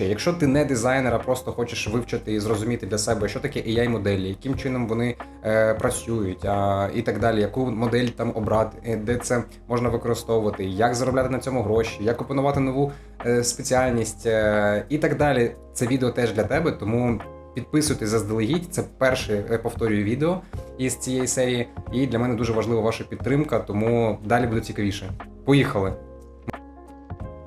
Якщо ти не дизайнер, а просто хочеш вивчити і зрозуміти для себе, що таке ai моделі, яким чином вони е, працюють, а, і так далі, яку модель там обрати, е, де це можна використовувати, як заробляти на цьому гроші, як опанувати нову е, спеціальність е, і так далі. Це відео теж для тебе, тому підписуйтесь заздалегідь. Це перше повторюю відео із цієї серії, і для мене дуже важлива ваша підтримка, тому далі буде цікавіше. Поїхали!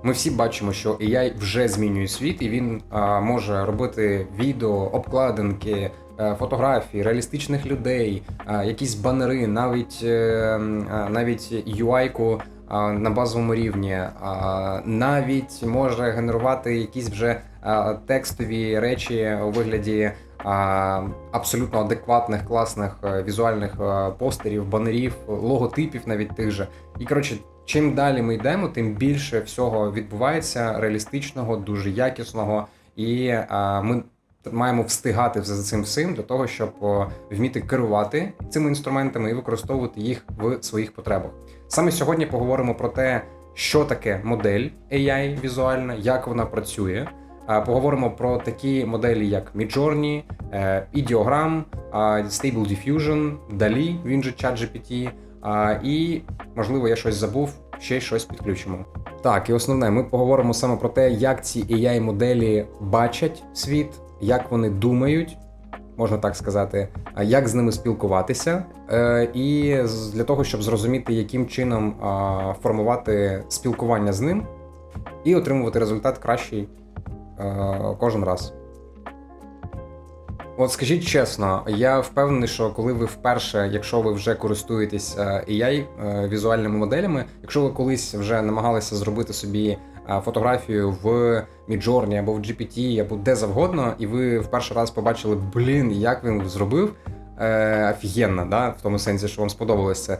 Ми всі бачимо, що AI вже змінює світ, і він а, може робити відео, обкладинки, е, фотографії, реалістичних людей, а, якісь банери, навіть, е, а, навіть UI-ку а, на базовому рівні, а, навіть може генерувати якісь вже а, текстові речі у вигляді абсолютно адекватних, класних е, візуальних е, постерів, банерів, логотипів навіть тих же. І коротше, чим далі ми йдемо, тим більше всього відбувається реалістичного, дуже якісного, і ми маємо встигати за цим всім для того, щоб вміти керувати цими інструментами і використовувати їх в своїх потребах. Саме сьогодні поговоримо про те, що таке модель AI візуальна, як вона працює. Поговоримо про такі моделі, як Midjourney, е, Ideogram, Stable Diffusion, DALI, він же ChatGPT, і можливо я щось забув, ще щось підключимо. Так, і основне, ми поговоримо саме про те, як ці ai моделі бачать світ, як вони думають, можна так сказати, як з ними спілкуватися, е, і для того, щоб зрозуміти, яким чином формувати спілкування з ним і отримувати результат кращий кожен раз. От скажіть чесно, я впевнений, що коли ви вперше, якщо ви вже користуєтесь е, AI е, візуальними моделями, якщо ви колись вже намагалися зробити собі е, фотографію в Midjourney або в GPT, або де завгодно, і ви в перший раз побачили, блін, як він зробив. Е, офігенно, да? в тому сенсі, що вам сподобалось це.